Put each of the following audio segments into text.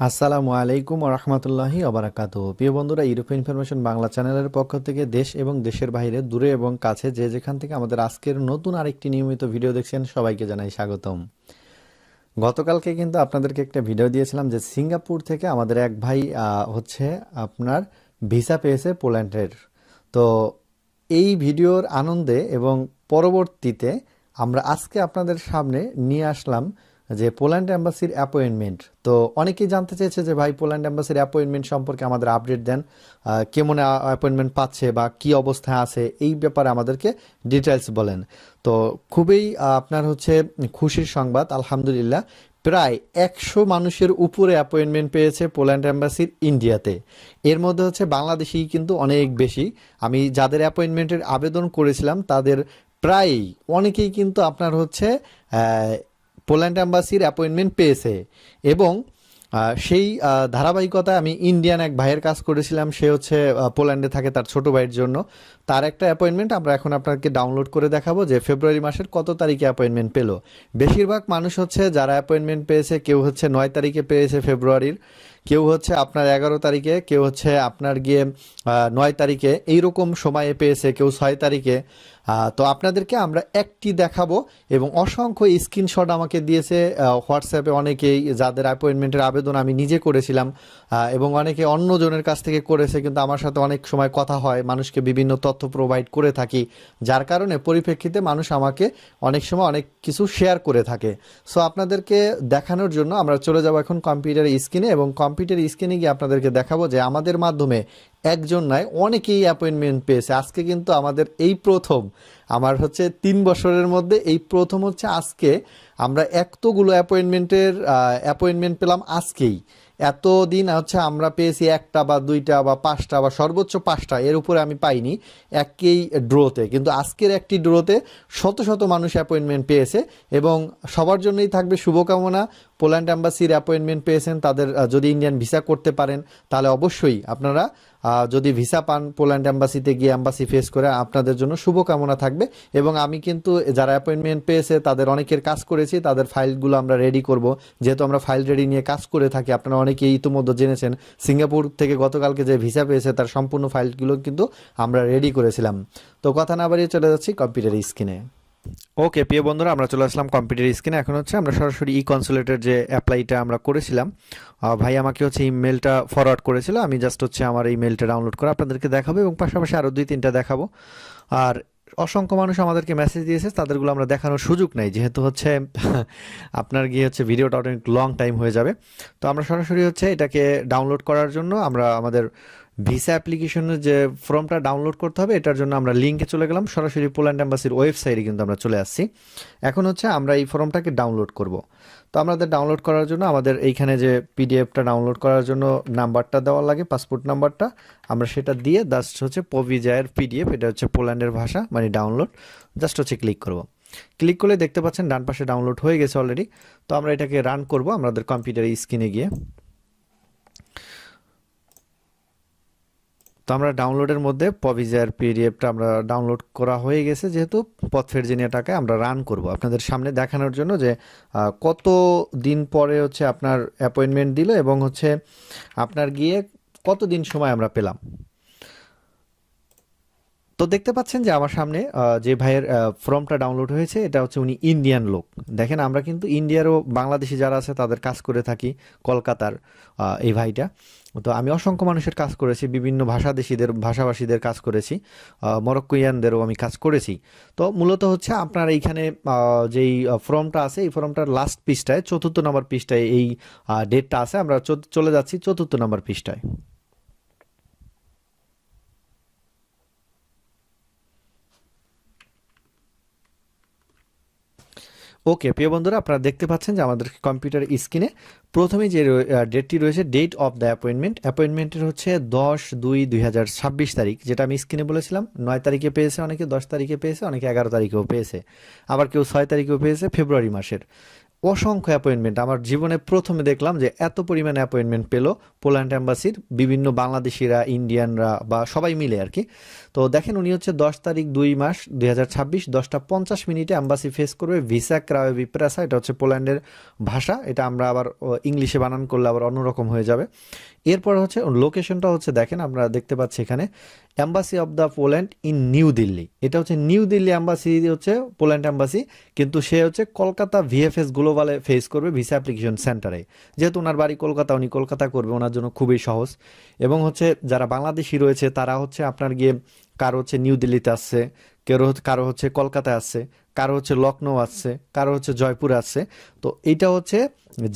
আসসালামু আলাইকুম রহমতুল্লাহি অবরাকাত প্রিয় বন্ধুরা ইউরোপ ইনফরমেশন বাংলা চ্যানেলের পক্ষ থেকে দেশ এবং দেশের বাইরে, দূরে এবং কাছে যে যেখান থেকে আমাদের আজকের নতুন আরেকটি নিয়মিত ভিডিও দেখছেন, সবাইকে জানাই স্বাগতম। গতকালকে কিন্তু আপনাদেরকে একটা ভিডিও দিয়েছিলাম যে সিঙ্গাপুর থেকে আমাদের এক ভাই হচ্ছে আপনার ভিসা পেয়েছে পোল্যান্ডের। তো এই ভিডিওর আনন্দে এবং পরবর্তীতে আমরা আজকে আপনাদের সামনে নিয়ে আসলাম যে পোল্যান্ড অ্যাম্বাসির অ্যাপয়েন্টমেন্ট। তো অনেকেই জানতে চেয়েছে যে ভাই, পোল্যান্ড অ্যাম্বাসির অ্যাপয়েন্টমেন্ট সম্পর্কে আমাদের আপডেট দেন। কেমন অ্যাপয়েন্টমেন্ট পাচ্ছে বা কি অবস্থায় আছে এই ব্যাপারে আমাদেরকে ডিটেলস বলেন। তো খুবই আপনার হচ্ছে খুশির সংবাদ, আলহামদুলিল্লাহ। প্রায় একশো মানুষের উপরে অ্যাপয়েন্টমেন্ট পেয়েছে পোল্যান্ড অ্যাম্বাসির ইন্ডিয়াতে। এর মধ্যে হচ্ছে বাংলাদেশি কিন্তু অনেক বেশি। আমি যাদের অ্যাপয়েন্টমেন্টের আবেদন করেছিলাম, তাদের প্রায় অনেকেই কিন্তু আপনার হচ্ছে পোল্যান্ড অ্যাম্বাসির অ্যাপয়েন্টমেন্ট পেয়েছে এবং সেই ধারাবাহিকতায় আমি ইন্ডিয়ান এক ভাইয়ের কাজ করেছিলাম, সে হচ্ছে পোল্যান্ডে থাকে তার ছোট ভাইয়ের জন্য। তার একটা অ্যাপয়েন্টমেন্ট আমরা এখন আপনাকে ডাউনলোড করে দেখাবো যে ফেব্রুয়ারি মাসের কত তারিখে অ্যাপয়েন্টমেন্ট পেল। বেশিরভাগ মানুষ হচ্ছে, যারা অ্যাপয়েন্টমেন্ট পেয়েছে, কেউ হচ্ছে নয় তারিখে পেয়েছে ফেব্রুয়ারির। কেউ হচ্ছে আপনার এগারো তারিখে, কেউ হচ্ছে আপনার গিয়ে নয় তারিখে, এইরকম সময়ে পেয়েছে কেউ ছয় তারিখে। তো আপনাদেরকে আমরা একটি দেখাবো এবং অসংখ্য স্ক্রিনশট আমাকে দিয়েছে হোয়াটসঅ্যাপে অনেকেই যাদের অ্যাপয়েন্টমেন্টের আবেদন আমি নিজে করেছিলাম এবং অনেকে অন্যজনের কাছ থেকে করেছে, কিন্তু আমার সাথে অনেক সময় কথা হয়, মানুষকে বিভিন্ন তথ্য প্রোভাইড করে থাকি। যার কারণে পরিপ্রেক্ষিতে মানুষ আমাকে অনেক সময় অনেক কিছু শেয়ার করে থাকে। সো আপনাদেরকে দেখানোর জন্য আমরা চলে যাব এখন কম্পিউটার স্ক্রিনে এবং কম্পিউটার স্ক্রিনে গিয়ে আপনাদেরকে দেখাবো যে আমাদের মাধ্যমে একজন নয় অনেকেই অ্যাপয়েন্টমেন্ট পেয়েছে। আজকে কিন্তু আমাদের এই প্রথম, আমার হচ্ছে তিন বছরের মধ্যে এই প্রথম হচ্ছে আজকে। আমরা এতগুলো অ্যাপয়েন্টমেন্টের অ্যাপয়েন্টমেন্ট পেলাম আজকেই। এতদিন হচ্ছে আমরা পেয়েছি একটা বা দুইটা বা পাঁচটা বা সর্বোচ্চ পাঁচটা, এর উপরে আমি পাইনি একই ড্রোতে। কিন্তু আজকের একটি ড্রোতে শত শত মানুষ অ্যাপয়েন্টমেন্ট পেয়েছে এবং সবার জন্যই থাকবে শুভকামনা। পোল্যান্ড অ্যাম্বাসির অ্যাপয়েন্টমেন্ট পেয়েছেন, তাদের যদি ইন্ডিয়ান ভিসা করতে পারেন, তাহলে অবশ্যই আপনারা যদি ভিসা পান পোল্যান্ড অ্যাম্বাসিতে গিয়ে অ্যাম্বাসি ফেস করে, আপনাদের জন্য শুভকামনা থাকবে। এবং আমি কিন্তু যারা অ্যাপয়েন্টমেন্ট পেয়েছে, তাদের অনেকের কাজ করেছি, তাদের ফাইলগুলো আমরা রেডি করব। যেহেতু আমরা ফাইল রেডি নিয়ে কাজ করে থাকি, আপনারা অনেকেই ইতিমধ্যে জেনেছেন, সিঙ্গাপুর থেকে গতকালকে যে ভিসা পেয়েছে, তার সম্পূর্ণ ফাইলগুলো কিন্তু আমরা রেডি করেছিলাম। তো কথা না বাড়িয়ে চলে যাচ্ছি কম্পিউটার স্ক্রিনে ওকে, প্রিয় বন্ধুরা, আমরা চলে আসলাম কম্পিউটার স্ক্রিনে। এখন হচ্ছে আমরা সরাসরি ই কনসুলেটের যে অ্যাপ্লাইটা আমরা করেছিলাম ভাই আমাকে হচ্ছে ইমেলটা ফরওয়ার্ড করেছিল। আমি জাস্ট হচ্ছে আমার ইমেলটা ডাউনলোড করে আপনাদেরকে দেখাবো এবং পাশাপাশি আরও দুই, তিনটা দেখাবো। আর অসংখ্য মানুষ আমাদেরকে মেসেজ দিয়েছে, তাদেরগুলো আমরা দেখানোর সুযোগ নাই, যেহেতু হচ্ছে আপনার গিয়ে হচ্ছে ভিডিওটা অনেক লং টাইম হয়ে যাবে। তো আমরা সরাসরি হচ্ছে এটাকে ডাউনলোড করার জন্য আমরা আমাদের ভিসা অ্যাপ্লিকেশনের যে ফর্মটা ডাউনলোড করতে হবে, এটার জন্য আমরা লিঙ্কে চলে গেলাম। সরাসরি পোল্যান্ড অ্যাম্বাসির ওয়েবসাইটে কিন্তু আমরা চলে আসছি। এখন হচ্ছে আমরা এই ফর্মটাকে ডাউনলোড করব। তো আমাদের ডাউনলোড করার জন্য আমাদের এইখানে যে পিডিএফটা ডাউনলোড করার জন্য নাম্বারটা দেওয়া লাগে, পাসপোর্ট নাম্বারটা, আমরা সেটা দিয়ে জাস্ট হচ্ছে পভিজায়ের পিডিএফ, এটা হচ্ছে পোল্যান্ডের ভাষা মানে ডাউনলোড জাস্ট হচ্ছে ক্লিক করব। ক্লিক করলে দেখতে পাচ্ছেন ডান পাশে ডাউনলোড হয়ে গেছে অলরেডি তো আমরা এটাকে রান করব আমাদের কম্পিউটার স্ক্রিনে গিয়ে। তো আমরা ডাউনলোডের মধ্যে পভিজার পিডিএফটা আমরা ডাউনলোড করা হয়ে গেছে, যেহেতু পথ টাকা আমরা রান করব। আপনাদের সামনে দেখানোর জন্য যে কত দিন পরে হচ্ছে আপনার অ্যাপয়েন্টমেন্ট দিল এবং হচ্ছে আপনার গিয়ে কত দিন সময় আমরা পেলাম। তো দেখতে পাচ্ছেন যে আমার সামনে যে ভাইয়ের ফর্মটা ডাউনলোড হয়েছে, এটা হচ্ছে উনি ইন্ডিয়ান লোক। দেখেন, আমরা কিন্তু ইন্ডিয়ারও বাংলাদেশি যারা আছে, তাদের কাজ করে থাকি কলকাতার এই ভাইটা। তো আমি অসংখ্য মানুষের কাজ করেছি, বিভিন্ন ভাষাদেশীদের, ভাষাভাষীদের কাজ করেছি মরক্কোয়ানদেরও আমি কাজ করেছি। তো মূলত হচ্ছে আপনার এইখানে যেই ফর্মটা আছে, এই ফর্মটার লাস্ট পৃষ্ঠায়, চতুর্থ নম্বর পৃষ্ঠায় এই ডেটটা আছে। আমরা চলে যাচ্ছি চতুর্থ নম্বর পৃষ্ঠায়। ওকে, প্রিয় বন্ধুরা, আপনারা দেখতে পাচ্ছেন যে আমাদের কম্পিউটার স্ক্রিনে প্রথমে যে ডেটটি রয়েছে ডেট অফ দ্য অ্যাপয়েন্টমেন্ট অ্যাপয়েন্টমেন্টের হচ্ছে দশ দুই দুই তারিখ, যেটা আমি স্ক্রিনে বলেছিলাম। নয় তারিখে পেয়েছে অনেকে, দশ তারিখে পেয়েছে, অনেকে এগারো তারিখেও পেয়েছে। আবার কেউ ছয় তারিখেও পেয়েছে, ফেব্রুয়ারি মাসের। অসংখ্য অ্যাপয়েন্টমেন্ট আমার জীবনে প্রথমে দেখলাম যে এত পরিমাণ অ্যাপয়েন্টমেন্ট পেল পোল্যান্ড অ্যাম্বাসির বিভিন্ন বাংলাদেশিরা ইন্ডিয়ানরা বা সবাই মিলে আর কি তো দেখেন উনি হচ্ছে দশ তারিখ দুই মাস দুই হাজার ছাব্বিশ দশটা পঞ্চাশ মিনিটে অ্যাম্বাসি ফেস করবে ভিসা ক্রায় বিপ্রাসা এটা হচ্ছে পোল্যান্ডের ভাষা। এটা আমরা আবার ইংলিশে বানান করলে আবার অন্যরকম হয়ে যাবে। এরপর হচ্ছে লোকেশনটা হচ্ছে, দেখেন আমরা দেখতে পাচ্ছি এখানে embassy of the Poland in New Delhi এটা হচ্ছে নিউ দিল্লি অ্যাম্বাসি হচ্ছে পোল্যান্ড অ্যাম্বাসি কিন্তু সে হচ্ছে কলকাতা ভিএফএস গ্লোবালে ফেস করবে ভিসা অ্যাপ্লিকেশন সেন্টারে যেহেতু ওনার বাড়ি কলকাতা, উনি কলকাতা করবে, ওনার জন্য খুবই সহজ। এবং হচ্ছে, যারা বাংলাদেশি রয়েছে, তারা হচ্ছে আপনার গিয়ে কারও হচ্ছে নিউ দিল্লিতে আসছে, কারও কারও হচ্ছে কলকাতায় আসছে কারও হচ্ছে লখনৌ আসছে কারও হচ্ছে জয়পুর আসছে তো এইটা হচ্ছে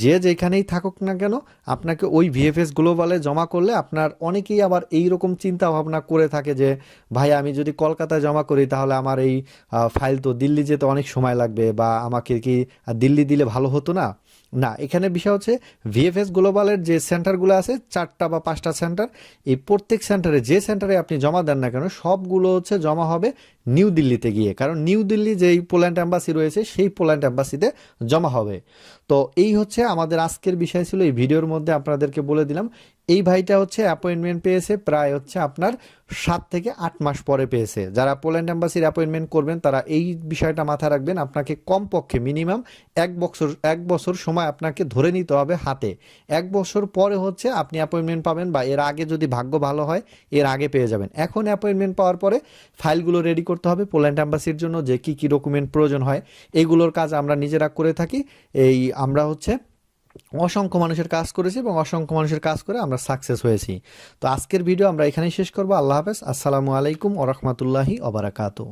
যে যেখানেই থাকুক না কেন, আপনাকে ওই ভিএফএস গ্লোবালে জমা করলে আপনার অনেকেই আবার এই রকম চিন্তা ভাবনা করে থাকে যে, ভাই, আমি যদি কলকাতায় জমা করি তাহলে আমার এই ফাইল তো দিল্লি যেতে অনেক সময় লাগবে বা আমাকে কি দিল্লি দিলে ভালো হতো না? না, এখানে বিষয় হচ্ছে ভিএফএস গ্লোবালের যে সেন্টারগুলো আছে, চারটা বা পাঁচটা সেন্টার এই প্রত্যেক সেন্টারে যে সেন্টারে আপনি জমা দেন না কেন, সবগুলো হচ্ছে জমা হবে নিউ দিল্লিতে গিয়ে। কারণ নিউ দিল্লি যেই পোল্যান্ড অ্যাম্বাসি রয়েছে, সেই পোল্যান্ড অ্যাম্বাসিতে জমা হবে। তো এই হচ্ছে আমাদের আজকের বিষয় ছিল, এই ভিডিওর মধ্যে আপনাদেরকে বলে দিলাম। ভাইটা হচ্ছে অ্যাপয়েন্টমেন্ট পেয়েছে, প্রায় হচ্ছে আপনার সাত থেকে আট মাস পরে পেয়েছে। যারা পোল্যান্ড অ্যাম্বাসির অ্যাপয়েন্টমেন্ট করবেন, তারা এই বিষয়টা মাথায় রাখবেন, আপনাকে কমপক্ষে মিনিমাম এক বছর এক বছর সময় আপনাকে ধরে নিতে হবে হাতে। এক বছর পরে হচ্ছে আপনি অ্যাপয়েন্টমেন্ট পাবেন বা এর আগে যদি ভাগ্য ভালো হয়, এর আগে পেয়ে যাবেন। এখন অ্যাপয়েন্টমেন্ট পাওয়ার পরে ফাইলগুলো রেডি করতে হবে পোল্যান্ড অ্যাম্বাসির জন্য, যে কি কী ডকুমেন্ট প্রয়োজন হয় এইগুলোর কাজ আমরা নিজেরা করে থাকি। এই আমরা হচ্ছে অসংখ্য মানুষের কাজ করেছি এবং অসংখ্য মানুষের কাজ করে আমরা সাকসেস হয়েছি। তো আজকের ভিডিও আমরা এখানেই শেষ করব। আল্লাহ হাফেজ। আসসালামু আলাইকুম ওরহমতুল্লাহি ওবরাকাতু